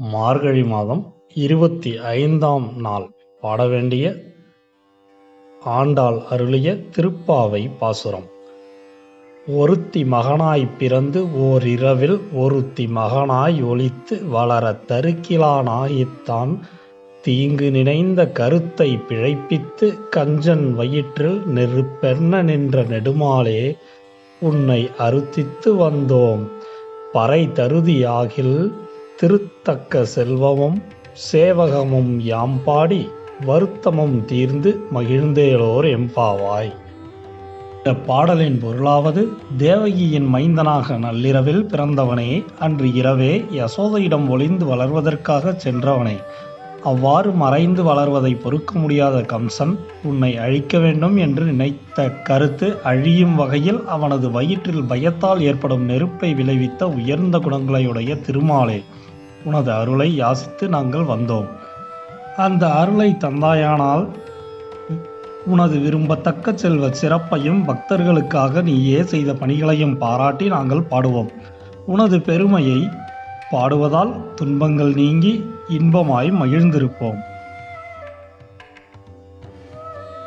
மார்கழி மாதம் இருபத்தி ஐந்தாம் நாள். பாட வேண்டிய ஆண்டாள் அருளிய திருப்பாவை பாசுரம். ஒருத்தி மகனாய் பிறந்து ஓரிரவில் ஒருத்தி மகனாய் ஒழித்து வளரத் தருக்கிலானாயித்தான். தீங்கு நினைந்த கருத்தை பிழைப்பித்து கஞ்சன் வயிற்றில் நெருப்பெண்ண நின்ற நெடுமாலே உன்னை அருத்தித்து வந்தோம். பறை தருதியாகில் திருத்தக்க செல்வமும் சேவகமும் யாம் பாடி வருத்தமும் தீர்ந்து மகிழ்ந்தேலோர் எம்பாவாய். இந்த பாடலின் பொருளாவது தேவகியின் மைந்தனாக நள்ளிரவில் பிறந்தவனே அன்று இரவே யசோதையிடம் ஒளிந்து வளர்வதற்காக சென்றவனே. அவ்வாறு மறைந்து வளர்வதை பொறுக்க முடியாத கம்சன் உன்னை அழிக்க வேண்டும் என்று நினைத்த கருத்து அழியும் வகையில் அவனது வயிற்றில் பயத்தால் ஏற்படும் நெருப்பை விளைவித்த உயர்ந்த குணங்களையுடைய திருமாலே. உனது அருளை யாசித்து நாங்கள் வந்தோம். அந்த அருளை தந்தாயானால் உனது விரும்பத்தக்க செல்வ சிறப்பையும் பக்தர்களுக்காக நீயே செய்த பணிகளையும் பாராட்டி நாங்கள் பாடுவோம். உனது பெருமையை பாடுவதால் துன்பங்கள் நீங்கி இன்பமாய் மகிழ்ந்திருப்போம்.